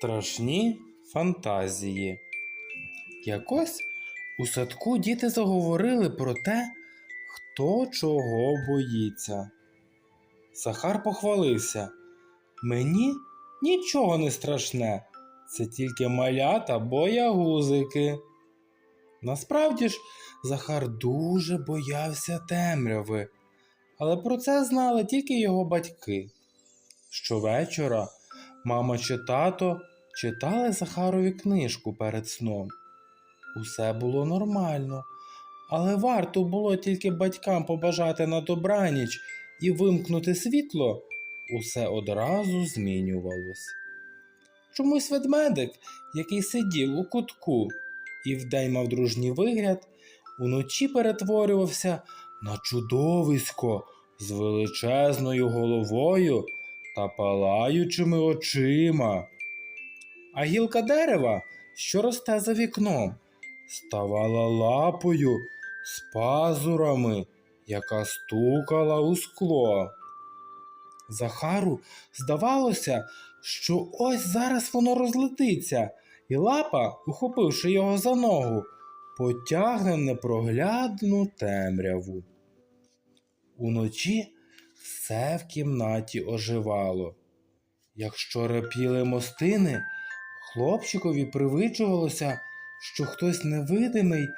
Страшні фантазії. Якось у садку діти заговорили про те, хто чого боїться. Сахар похвалився. Мені нічого не страшне, це тільки малята боягузики. Насправді ж, Захар дуже боявся темряви, але про це знали тільки його батьки. Щовечора мама чи тато читали Захарові книжку перед сном. Усе було нормально, але варто було тільки батькам побажати на добраніч і вимкнути світло, усе одразу змінювалось. Чомусь ведмедик, який сидів у кутку і вдень мав дружній вигляд, уночі перетворювався на чудовисько з величезною головою та палаючими очима. А гілка дерева, що росте за вікном, ставала лапою з пазурами, яка стукала у скло. Захару здавалося, що ось зараз воно розлетиться, і лапа, ухопивши його за ногу, потягне в непроглядну темряву. Уночі все в кімнаті оживало. Якщо репіли мостини, хлопчикові привиджувалося, що хтось невидимий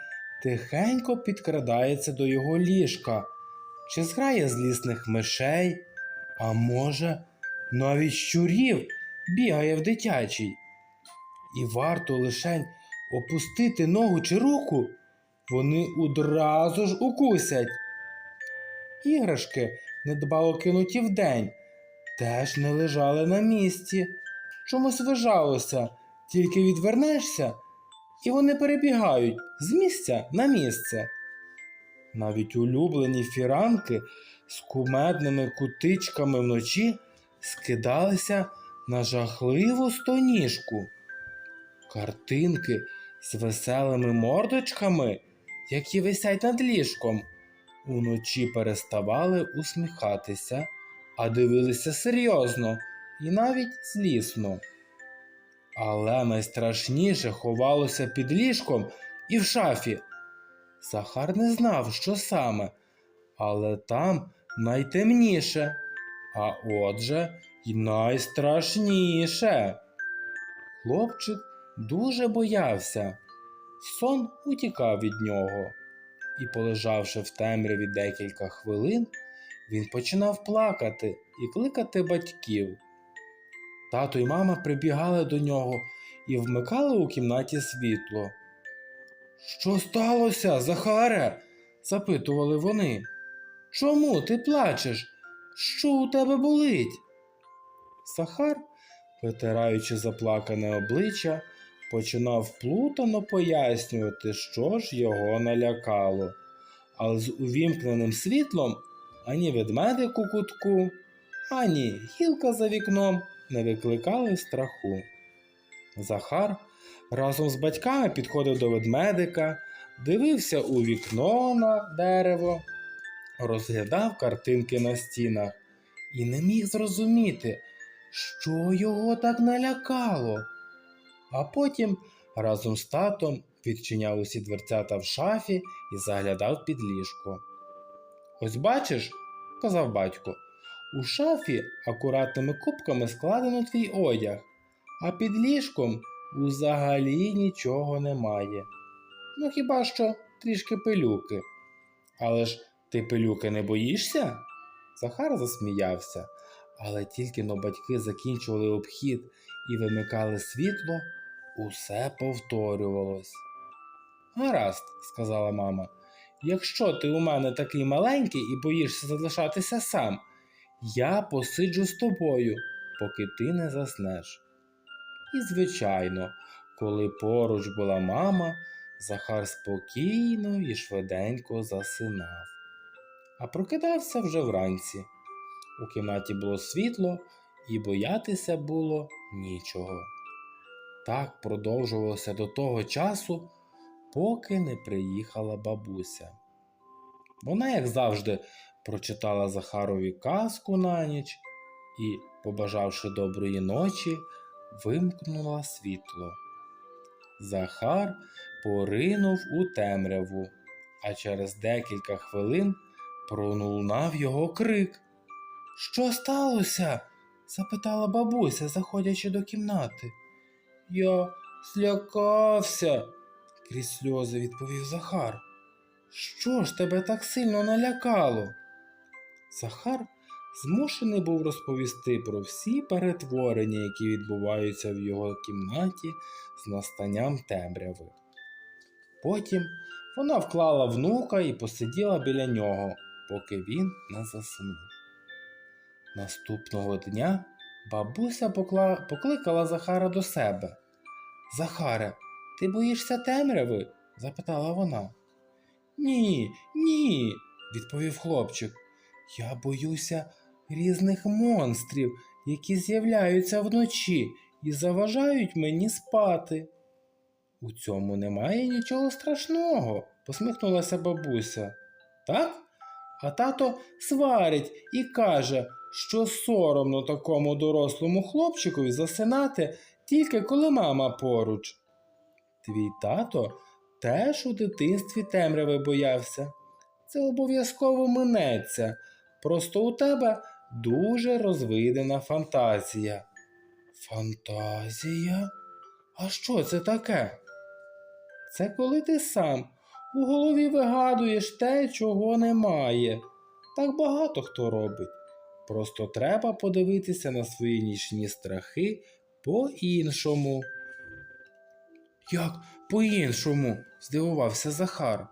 тихенько підкрадається до його ліжка, чи зграє злісних мишей, а може, навіть щурів бігає в дитячій. І варто лишень опустити ногу чи руку, вони одразу ж укусять. Іграшки, недбало кинуті вдень, теж не лежали на місці. Чомусь вижалося, тільки відвернешся, і вони перебігають з місця на місце. Навіть улюблені фіранки з кумедними кутичками вночі скидалися на жахливу стоніжку. Картинки з веселими мордочками, які висять над ліжком, уночі переставали усміхатися, а дивилися серйозно і навіть злісно. Але найстрашніше ховалося під ліжком і в шафі. Захар не знав, що саме, але там найтемніше, а отже, й найстрашніше. Хлопчик дуже боявся. Сон утікав від нього, і, полежавши в темряві декілька хвилин, він починав плакати і кликати батьків. Тато й мама прибігали до нього і вмикали у кімнаті світло. Що сталося, Захаре? запитували вони. Чому ти плачеш? Що у тебе болить? Захар, витираючи заплакане обличчя, починав плутано пояснювати, що ж його налякало. Але з увімкненим світлом ані ведмедик у кутку, ані гілка за вікном не викликали страху. Захар разом з батьками підходив до ведмедика, дивився у вікно на дерево, розглядав картинки на стінах і не міг зрозуміти, що його так налякало. А потім разом з татом відчиняв усі дверцята в шафі і заглядав під ліжко. Ось бачиш, казав батько, у шафі акуратними кубками складено твій одяг, а під ліжком взагалі нічого немає. Ну хіба що трішки пилюки. Але ж ти пилюки не боїшся? Захар засміявся, але тільки но батьки закінчували обхід і вимикали світло, усе повторювалось. Гаразд, сказала мама, якщо ти у мене такий маленький і боїшся залишатися сам, я посиджу з тобою, поки ти не заснеш. І, звичайно, коли поруч була мама, Захар спокійно і швиденько засинав. А прокидався вже вранці. У кімнаті було світло, і боятися було нічого. Так продовжувалося до того часу, поки не приїхала бабуся. Вона, як завжди, прочитала Захарові казку на ніч і, побажавши доброї ночі, вимкнула світло. Захар поринув у темряву, а через декілька хвилин пролунав його крик. Що сталося? запитала бабуся, заходячи до кімнати. Я злякався, крізь сльози відповів Захар. Що ж тебе так сильно налякало? Захар змушений був розповісти про всі перетворення, які відбуваються в його кімнаті з настанням темряви. Потім вона вклала внука і посиділа біля нього, поки він не заснув. Наступного дня бабуся покла... покликала Захара до себе. Захаре, ти боїшся темряви? запитала вона. Ні, ні, відповів хлопчик. Я боюся різних монстрів, які з'являються вночі і заважають мені спати. У цьому немає нічого страшного, посміхнулася бабуся. Так? А тато сварить і каже, що соромно такому дорослому хлопчикові засинати тільки коли мама поруч. Твій тато теж у дитинстві темряви боявся. Це обов'язково минеться. Просто у тебе дуже розвидена фантазія. Фантазія? А що це таке? Це коли ти сам у голові вигадуєш те, чого немає. Так багато хто робить. Просто треба подивитися на свої нічні страхи по-іншому. Як по-іншому? здивувався Захар.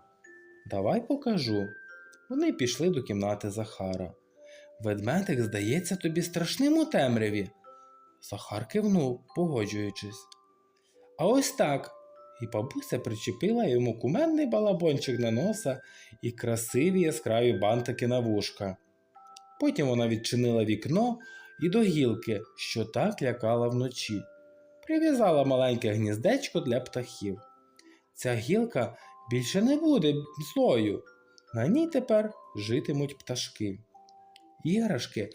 Давай покажу. Вони пішли до кімнати Захара. Ведмедик здається тобі страшним у темряві. Захар кивнув, погоджуючись. А ось так. І бабуся причепила йому куменний балабончик на носа і красиві яскраві бантики на вушка. Потім вона відчинила вікно і до гілки, що так лякала вночі. Прив'язала маленьке гніздечко для птахів. Ця гілка більше не буде злою. На ній тепер житимуть пташки. Іграшки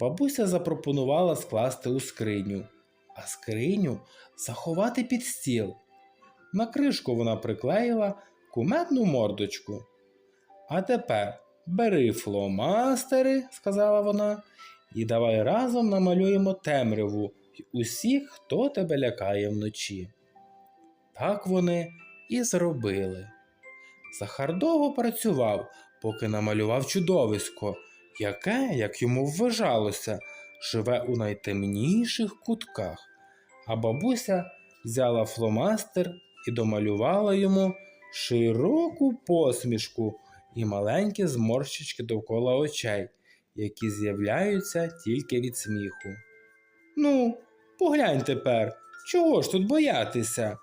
бабуся запропонувала скласти у скриню, а скриню заховати під стіл. На кришку вона приклеїла кумедну мордочку. А тепер бери фломастери, сказала вона, і давай разом намалюємо темряву й усіх, хто тебе лякає вночі. Так вони і зробили. Захар довго працював, поки намалював чудовисько, яке, як йому вважалося, живе у найтемніших кутках, а бабуся взяла фломастер і домалювала йому широку посмішку і маленькі зморщички довкола очей, які з'являються тільки від сміху. Ну, поглянь тепер, чого ж тут боятися?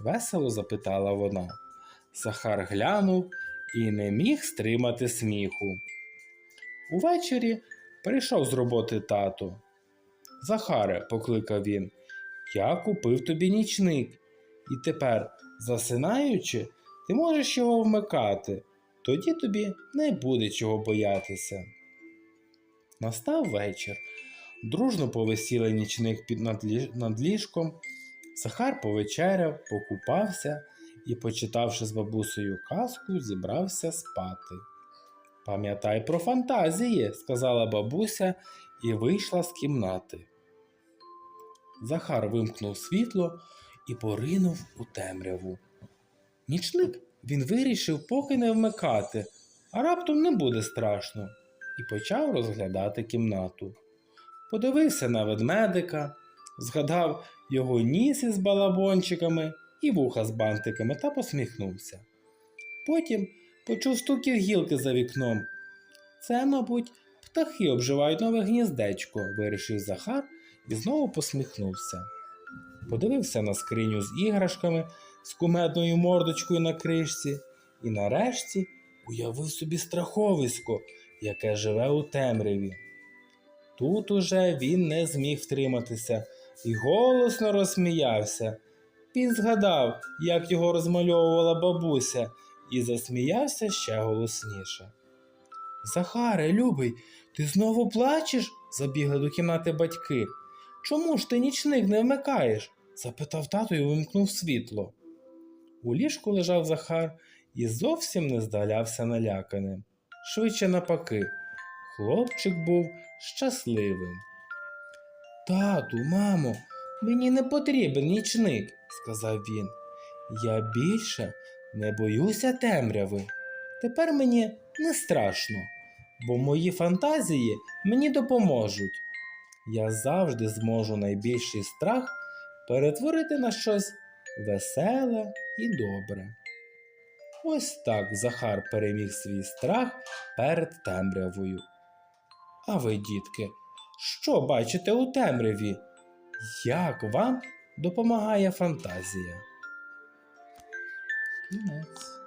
весело запитала вона. Захар глянув і не міг стримати сміху. Увечері прийшов з роботи тато. Захаре, покликав він, я купив тобі нічник, і тепер, засинаючи, ти можеш його вмикати, тоді тобі не буде чого боятися. Настав вечір. Дружно повисіли нічник під над, лі... ліжком. Захар повечеряв, покупався і, почитавши з бабусею казку, зібрався спати. Пам'ятай про фантазії, сказала бабуся і вийшла з кімнати. Захар вимкнув світло і поринув у темряву. Нічник він вирішив поки не вмикати, а раптом не буде страшно, і почав розглядати кімнату. Подивився на ведмедика, згадав його ніс із балабончиками і вуха з бантиками та посміхнувся. Потім почув стукіт гілки за вікном. Це, мабуть, птахи обживають нове гніздечко, вирішив Захар і знову посміхнувся. Подивився на скриню з іграшками, з кумедною мордочкою на кришці, і нарешті уявив собі страховисько, яке живе у темряві. Тут уже він не зміг втриматися і голосно розсміявся. Він згадав, як його розмальовувала бабуся, і засміявся ще голосніше. Захаре, любий, ти знову плачеш? забігли до кімнати батьки. чому ж ти нічник не вмикаєш? запитав тато і вимкнув світло. У ліжку лежав Захар і зовсім не здалявся наляканим. Швидше напаки, хлопчик був щасливим. Тату, мамо, мені не потрібен нічник, сказав він. Я більше не боюся темряви. Тепер мені не страшно, бо мої фантазії мені допоможуть. Я завжди зможу найбільший страх перетворити на щось веселе і добре. Ось так Захар переміг свій страх перед темрявою. А ви, дітки, що бачите у темряві? Як вам допомагає фантазія? Кінець.